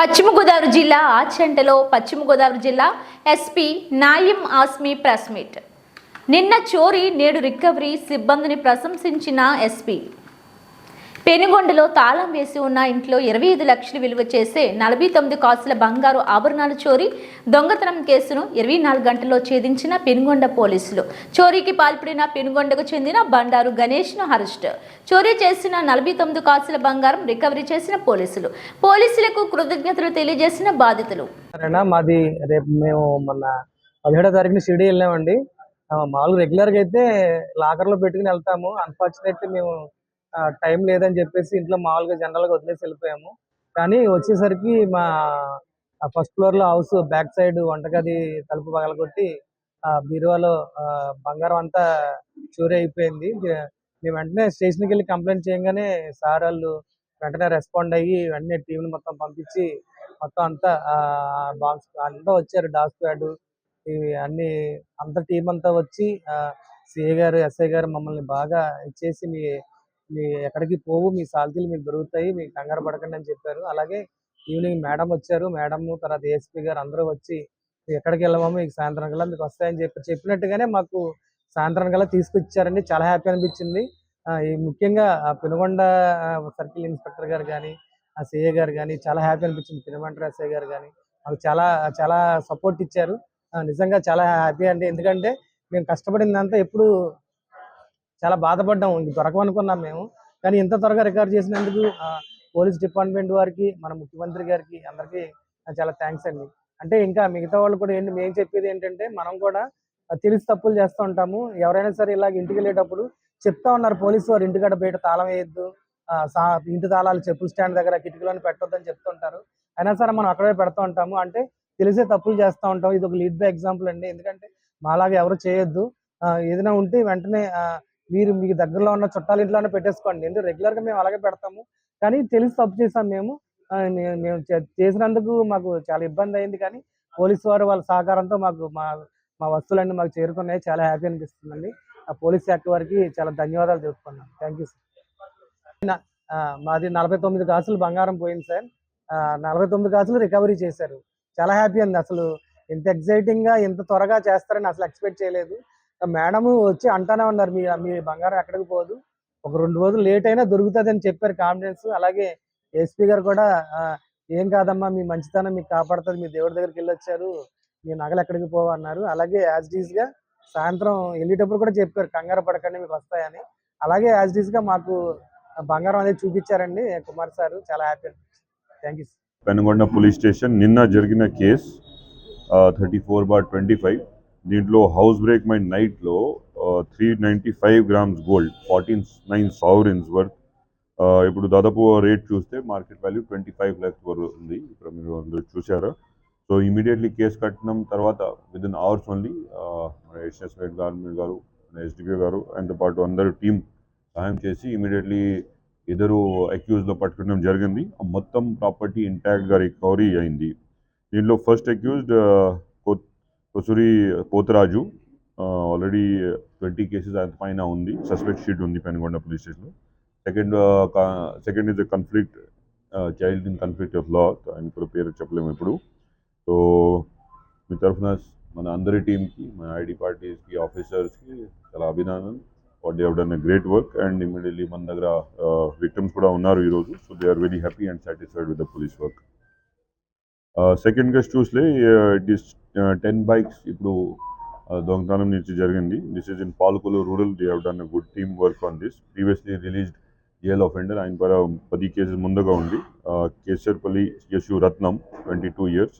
పశ్చిమ గోదావరి జిల్లా ఆచంటలో పశ్చిమ గోదావరి జిల్లా SP Naeem Asmi press meet. నిన్న చోరీ నేడు రికవరీ సిబ్బందిని ప్రశంసించిన ఎస్పీ. పెనుగొండలో తాళం వేసి ఉన్న ఇంట్లో ఇరవై ఐదు లక్షలు విలువ చేసే నలభై తొమ్మిది కాసుల బంగారు ఆభరణాలు చోరీ దొంగతనం కేసును ఇరవై నాలుగు గంటల్లో ఛేదించిన పెనుగొండ పోలీసులు. చోరీకి పాల్పడిన పెనుగొండకు చెందిన బండారు గణేష్ను అరెస్ట్. చోరీ చేసిన నలభై తొమ్మిది కాసుల బంగారం రికవరీ చేసిన పోలీసులు. పోలీసులకు కృతజ్ఞతలు తెలియజేసిన బాధితులు. మాది రేపు మేము మొన్న పదిహేడో తారీఖున షిరిడి వెళ్ళామండి. మామూలుగా రెగ్యులర్గా అయితే లాకర్లో పెట్టుకుని వెళ్తాము. అన్ఫార్చునేట్లీ మేము టైం లేదని చెప్పేసి ఇంట్లో మామూలుగా జనరల్గా వదిలేసి వెళ్ళిపోయాము. కానీ వచ్చేసరికి మా ఫస్ట్ ఫ్లోర్లో హౌస్ బ్యాక్ సైడ్ వంటగది తలుపు పగలగొట్టి బీరువాలో ఆ, బంగారం అంతా చోరీ అయిపోయింది. మేము వెంటనే స్టేషన్కి వెళ్ళి కంప్లైంట్ చేయగానే సార్ వాళ్ళు వెంటనే రెస్పాండ్ అయ్యి వెంటనే టీంని మొత్తం పంపించి మొత్తం అంతా బాక్స్ అంతా వచ్చారు. డాక్ స్క్వాడ్ ఇవి అన్ని అంత టీం అంతా వచ్చి సిఏ గారు ఎస్ఐ గారు మమ్మల్ని బాగా ఇచ్చేసి మీ మీ ఎక్కడికి పోవు మీ సాలతీలు మీకు దొరుకుతాయి మీకు కంగారు పడకండి అని చెప్పారు. అలాగే ఈవినింగ్ మేడం వచ్చారు. మేడం తర్వాత ఏఎస్పీ గారు అందరూ వచ్చి ఎక్కడికి వెళ్ళమో మీకు సాయంత్రం కల్లా మీకు వస్తాయని చెప్పి చెప్పినట్టుగానే మాకు సాయంత్రం కల్లా తీసుకొచ్చారండి. చాలా హ్యాపీ అనిపించింది. ఈ ముఖ్యంగా ఆ పెనుగొండ సర్కిల్ ఇన్స్పెక్టర్ గారు కానీ ఆ సిఏ గారు కానీ చాలా హ్యాపీ అనిపించింది. పెనుమంటర్ ఎస్ఐ గారు కానీ మాకు చాలా చాలా సపోర్ట్ ఇచ్చారు. నిజంగా చాలా హ్యాపీ అండి. ఎందుకంటే మేము కష్టపడిందంతా ఎప్పుడు చాలా బాధపడ్డాము ఇంక దొరకమనుకున్నాం మేము. కానీ ఇంత త్వరగా రికవర్ చేసినందుకు ఆ, పోలీస్ డిపార్ట్మెంట్ వారికి మన ముఖ్యమంత్రి గారికి అందరికీ చాలా థ్యాంక్స్ అండి. అంటే ఇంకా మిగతా వాళ్ళు కూడా ఏంటి మేము చెప్పేది ఏంటంటే మనం కూడా తెలిసి తప్పులు చేస్తూ ఉంటాము. ఎవరైనా సరే ఇలాగ ఇంటికి వెళ్ళేటప్పుడు చెప్తా ఉన్నారు పోలీసు వారు ఇంటికాడ బయట తాళం వేయద్దు ఇంటి తాళాలు చెప్పులు స్టాండ్ దగ్గర కిటికీలోని పెట్టొద్దని చెప్తుంటారు అయినా సరే మనం అక్కడే పెడతా ఉంటాము. అంటే తెలిసే తప్పులు చేస్తూ ఉంటాం. ఇది ఒక లీడ్ బై ఎగ్జాంపుల్ అండి. ఎందుకంటే మాలాగా ఎవరు చేయొద్దు. ఆ, ఏదైనా ఉంటే వెంటనే మీరు మీకు దగ్గరలో ఉన్న చుట్టాల ఇంట్లోనే పెట్టేసుకోండి. ఎందుకంటే రెగ్యులర్గా మేము అలాగే పెడతాము. కానీ తెలిసి తప్పు చేసాం మేము. మేము చే- చేసినందుకు మాకు చాలా ఇబ్బంది అయింది. కానీ పోలీసు వారు వాళ్ళ సహకారంతో మాకు మా మా వస్తువులన్నీ మాకు చేరుకున్నాయి. చాలా హ్యాపీ అనిపిస్తుందండి. ఆ పోలీస్ శాఖ వారికి చాలా ధన్యవాదాలు చెప్పుకున్నాను థ్యాంక్ యూ సార్. మాది నలభై తొమ్మిది కాసులు బంగారం పోయింది సార్. నలభై తొమ్మిది కాసులు రికవరీ చేశారు. చాలా హ్యాపీ అండి. అసలు ఇంత ఎక్సైటింగ్గా ఇంత త్వరగా చేస్తారని అసలు ఎక్స్పెక్ట్ చేయలేదు. మేడము వచ్చి అంటానే ఉన్నారు మీ మీ బంగారం ఎక్కడికి పోదు. ఒక రెండు రోజులు లేట్ అయినా దొరుకుతుంది అని చెప్పారు కాన్ఫిడెన్స్. అలాగే ఎస్పీ గారు కూడా ఏం కాదమ్మా మీ మంచితనం మీకు కాపాడుతుంది మీ దేవుడి దగ్గరికి వెళ్ళొచ్చారు మీ నగలు ఎక్కడికి పోవు అన్నారు. అలాగే యాజ్ డీస్గా సాయంత్రం వెళ్ళేటప్పుడు కూడా చెప్పారు కంగారు పడకండి మీకు వస్తాయని. అలాగే యాజ్ డీస్గా మాకు బంగారం అనేది చూపించారండి కుమార్ సార్. చాలా happy thank you Penugonda police station నిన్న జరిగిన case thirty four bar twenty five దీంట్లో హౌస్ బ్రేక్ మై నైట్లో three ninety five grams gold fourteen nine sovereigns worth ఇప్పుడు దాదాపు రేట్ చూస్తే market value twenty five lakhs వరకు ఉంది. ఇప్పుడు మీరు అందరూ చూశారు? సో ఇమీడియట్లీ కేసు కట్టిన తర్వాత with in hours only SSI government garu SDP garu and పాటు అందరూ టీం సహాయం చేసి ఇమీడియట్లీ ఇద్దరు అక్యూజ్లో పట్టుకోవడం జరిగింది. ఆ మొత్తం ప్రాపర్టీ ఇంటాక్ట్గా రికవరీ అయింది. దీంట్లో first accused Kosuri Potharaju already twenty cases అంత పైన ఉంది. సస్పెక్ట్ షీట్ ఉంది పెనుగొండ పోలీస్ స్టేషన్లో second second is conflict child in conflict of law ఆయన ఇప్పుడు పేరు చెప్పలేము ఇప్పుడు సో మీ తరఫున మన అందరి టీంకి మన ఐడి పార్టీస్కి ఆఫీసర్స్కి చాలా Abhinandan what they have done a great work and immediately మన దగ్గర విక్టమ్స్ కూడా ఉన్నారు ఈరోజు. So they are very happy and satisfied with the police work second case చూస్తే డిస్ టెన్ బైక్స్ ఇప్పుడు దొంగతనం నుంచి జరిగింది. This is in Palakollu rural they have done good team work on this previously released jail offender ఆయన పర పది cases ముందుగా ఉంది. Kesarpalli Yashu Ratnam twenty two years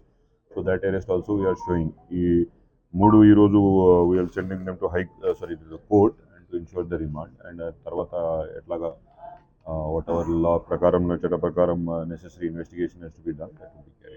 so that arrest also we are showing ఈ మూడు ఈరోజు we are sending them to high sorry court and to ensure the remand and తర్వాత ఎట్లాగా వాట్ ఎవర్ లా ప్రకారం చట్ట ప్రకారం necessary investigation has to be done that be